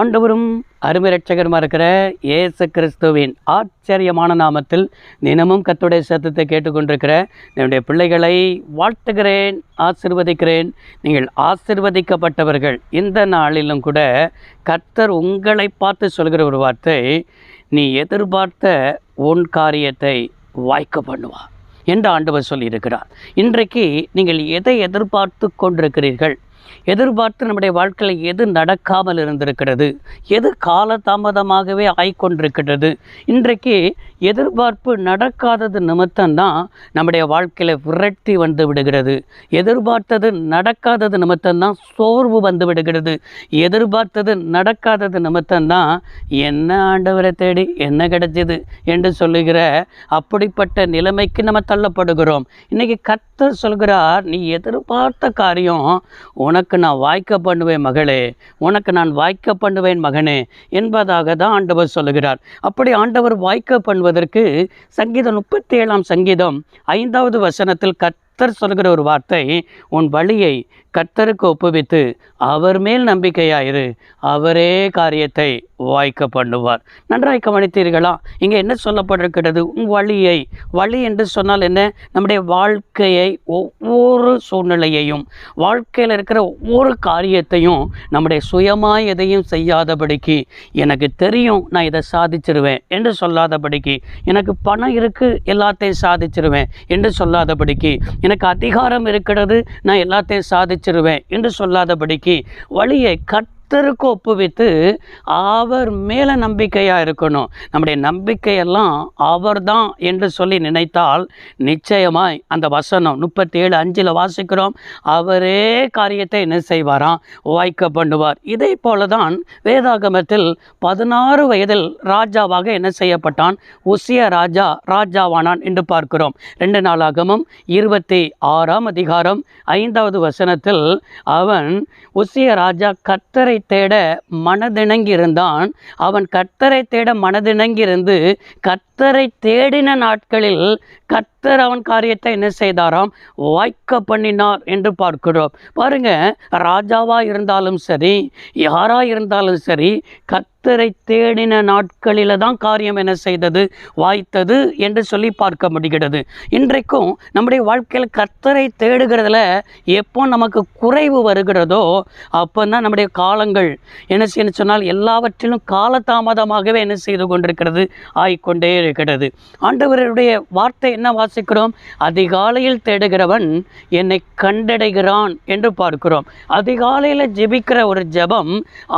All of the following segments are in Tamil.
ஆண்டவரும் அருமை ரட்சகருமா இருக்கிற இயேசு கிறிஸ்துவின் ஆச்சரியமான நாமத்தில் தினமும் கத்துடைய சத்தத்தை கேட்டுக்கொண்டிருக்கிற என்னுடைய பிள்ளைகளை வாழ்த்துகிறேன் ஆசிர்வதிக்கிறேன். நீங்கள் ஆசிர்வதிக்கப்பட்டவர்கள். இந்த நாளிலும் கூட கர்த்தர் உங்களை பார்த்து சொல்கிற ஒரு வார்த்தை நீ எதிர்பார்த்த உன் காரியத்தை வாய்க்க பண்ணுவார் என்று ஆண்டவர் சொல்லியிருக்கிறார். இன்றைக்கு நீங்கள் எதை எதிர்பார்த்து கொண்டிருக்கிறீர்கள்? எதிர்பார்த்து நம்முடைய வாழ்க்கையில் எது நடக்காமல் இருந்திருக்கிறது? எது காலதாமதமாகவே ஆய்கொண்டிருக்கிறது? இன்றைக்கு எதிர்பார்ப்பு நடக்காதது நிமித்தம்தான் நம்முடைய வாழ்க்கையில் விரட்டி வந்து விடுகிறது. எதிர்பார்த்தது நடக்காதது நிமித்தம்தான் சோர்வு வந்து விடுகிறது. எதிர்பார்த்தது நடக்காதது நிமித்தம்தான் என்ன ஆண்டவரை தேடி என்ன கிடைச்சது என்று சொல்லுகிற அப்படிப்பட்ட நிலைமைக்கு நம்ம தள்ளப்படுகிறோம். இன்னைக்கு கர்த்தர் சொல்கிறார் நீ எதிர்பார்த்த காரியம் உனக்கு நான் வாய்க்க பண்ணுவேன் மகளே உனக்கு நான் வாய்க்க பண்ணுவேன் மகனே என்பதாக தான் ஆண்டவர் சொல்லுகிறார். அப்படி ஆண்டவர் வாய்க்க பண்ணுவதற்கு சங்கீதம் முப்பத்தி ஏழாம் சங்கீதம் ஐந்தாவது வசனத்தில் கர்த்தர் சொல்கிற ஒரு வார்த்தை உன் வழியை கர்த்தருக்கு ஒப்புவித்து அவர் மேல் நம்பிக்கையாயிரு. அவரே காரியத்தை வாய்க்க பண்ணுவார். நன்றாய் கவனித்தீர்களா? இங்கே என்ன சொல்லப்பட்டிருக்கிறது? உன் வழியை வழி என்று சொன்னால் என்ன? நம்முடைய வாழ்க்கையை ஒவ்வொரு சூழ்நிலையையும் வாழ்க்கையில் இருக்கிற ஒவ்வொரு காரியத்தையும் நம்முடைய சுயமாய் எதையும் செய்யாதபடிக்கு எனக்கு தெரியும் நான் இதை சாதிச்சிருவேன் என்று சொல்லாதபடிக்கு. எனக்கு பணம் இருக்குது எல்லாத்தையும் சாதிச்சிருவேன் என்று சொல்லாதபடிக்கு. எனக்கு அதிகாரம் இருக்கிறது நான் எல்லாத்தையும் சாதிச்சிருவேன் என்று சொல்லாதபடிக்கு வழியை கட் கர்த்தருக்கு ஒப்புவித்து அவர் மேலே நம்பிக்கையாக இருக்கணும். நம்முடைய நம்பிக்கையெல்லாம் அவர் தான் என்று சொல்லி நினைத்தால் நிச்சயமாய் அந்த வசனம் முப்பத்தி ஏழு அஞ்சில் வாசிக்கிறோம். அவரே காரியத்தை என்ன செய்வாராம்? வாய்க்க பண்ணுவார். இதே போல தான் வேதாகமத்தில் பதினாறு வயதில் ராஜாவாக என்ன செய்யப்பட்டான்? உசிய ராஜா ராஜாவானான் என்று பார்க்கிறோம். ரெண்டு நாளாகமும் இருபத்தி ஆறாம் அதிகாரம் ஐந்தாவது வசனத்தில் அவன் உசிய ராஜா கத்தரை கர்த்தரை தேட மனதிணங்கி இருந்தான் அவன் கர்த்தரை தேட மனதிணங்கியிருந்து கர்த்தரை தேடின நாட்களில் கர்த்தர் அவன் காரியத்தை என்ன செய்தாராம்? வாய்க்க பண்ணினார் என்று பார்க்கிறோம். பாருங்க ராஜாவா இருந்தாலும் சரி யாரா இருந்தாலும் சரி கர்த்தரை தேடின நாட்களில் தான் காரியம் என்ன செய்தது? வாய்த்தது என்று சொல்லி பார்க்க முடிகிறது. இன்றைக்கும் நம்முடைய வாழ்க்கையில் கர்த்தரை தேடுகிறதுல எப்போ நமக்கு குறைவு வருகிறதோ அப்போ தான் நம்முடைய காலங்கள் என்ன செய்யணும் சொன்னால் எல்லாவற்றிலும் காலதாமதமாகவே என்ன செய்து கொண்டிருக்கிறது? ஆய்கொண்டே இருக்கிறது. ஆண்டவருடைய வார்த்தை என்ன வாசிக்கிறோம்? அதிகாலையில் தேடுகிறவன் என்னை கண்டடைகிறான் என்று பார்க்கிறோம். அதிகாலையில் ஜெபிக்கிற ஒரு ஜெபம்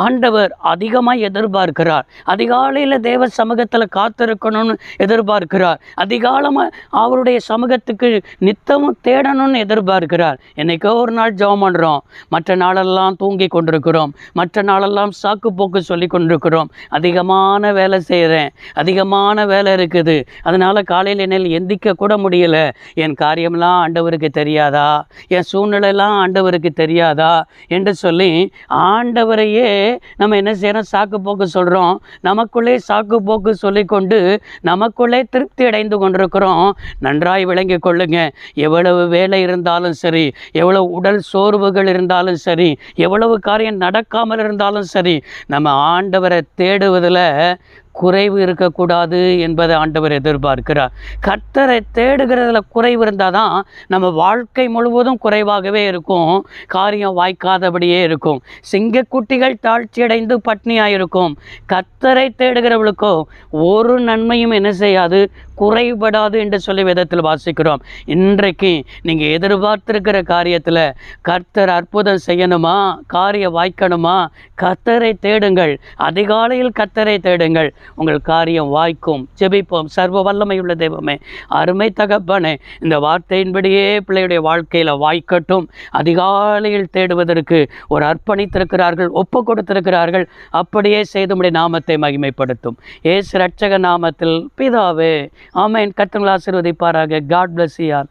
ஆண்டவர் அதிகமாக எதிர்பார்க்கிறார். அதிகாலையில் தேவ சமூகத்தில் காத்திருக்கணும்னு எதிர்பார்க்கிறார். அதிகாலமாக அவருடைய சமூகத்துக்கு நித்தமும் தேடணும்னு எதிர்பார்க்கிறார். என்னைக்கோ ஒரு நாள் ஜெபம் பண்ணுறோம் மற்ற நாளெல்லாம் தூங்கி கொண்டிருக்கிறோம். மற்ற நாளெல்லாம் சாக்கு போக்கு சொல்லி கொண்டிருக்கிறோம். அதிகமான வேலை செய்கிறேன் அதிகமான வேலை இருக்குது. அதனால் காலையில் என்னால் எந்திக்க கூட முடியல. என் காரியம்லாம் ஆண்டவருக்கு தெரியாதா? என் சூழ்நிலைலாம் ஆண்டவருக்கு தெரியாதா? என்று சொல்லி ஆண்டவரையே நம்ம என்ன செய்கிறோம் சாக்கு போக்கு சொல்கிறோம் நமக்குள்ளே சாக்கு போக்கு சொல்லிக்கொண்டு நமக்குள்ளே திருப்தி அடைந்து கொண்டிருக்கிறோம். நன்றாய் விளங்கி கொள்ளுங்க. எவ்வளவு வேலை இருந்தாலும் சரி எவ்வளவு உடல் சோர்வுகள் இருந்தாலும் சரி எவ்வளவு காரியம் நடக்காமல் இருந்தாலும் சரி நம்ம ஆண்டவரை தேடுவதில் குறைவு இருக்கக்கூடாது என்பதை ஆண்டவர் எதிர்பார்க்கிறார். கர்த்தரை தேடுகிறதுல குறைவு இருந்தால் தான் நம்ம வாழ்க்கை முழுவதும் குறைவாகவே இருக்கும். காரியம் வாய்க்காதபடியே இருக்கும். சிங்கக்குட்டிகள் தாழ்ச்சியடைந்து பட்னியாக இருக்கும் கர்த்தரை தேடுகிறவளுக்கோ ஒரு நன்மையும் என்ன செய்யாது? குறைபடாது என்று சொல்லி விதத்தில் வாசிக்கிறோம். இன்றைக்கு நீங்கள் எதிர்பார்த்திருக்கிற காரியத்தில் கர்த்தர் அற்புதம் செய்யணுமா? காரியம் வாய்க்கணுமா? கர்த்தரை தேடுங்கள். அதிகாலையில் கர்த்தரை தேடுங்கள். உங்கள் காரியம் வாய்க்கும். ஜெபிப்போம். சர்வ வல்லமையுள்ள தெய்வமே அருமை தகப்பனே இந்த வார்த்தையின்படியே பிள்ளையுடைய வாழ்க்கையில் வாய்க்கட்டும். அதிகாலையில் தேடுவதற்கு ஒரு அர்ப்பணித்திருக்கிறார்கள் ஒப்பு கொடுத்திருக்கிறார்கள். அப்படியே செய்துமுடைய நாமத்தை மகிமைப்படுத்தும். ஏசு ரட்சக நாமத்தில் பிதாவே ஆமேன். கத்தங்களை ஆசீர்வதிப்பாராக. காட் பிளஸ் யார்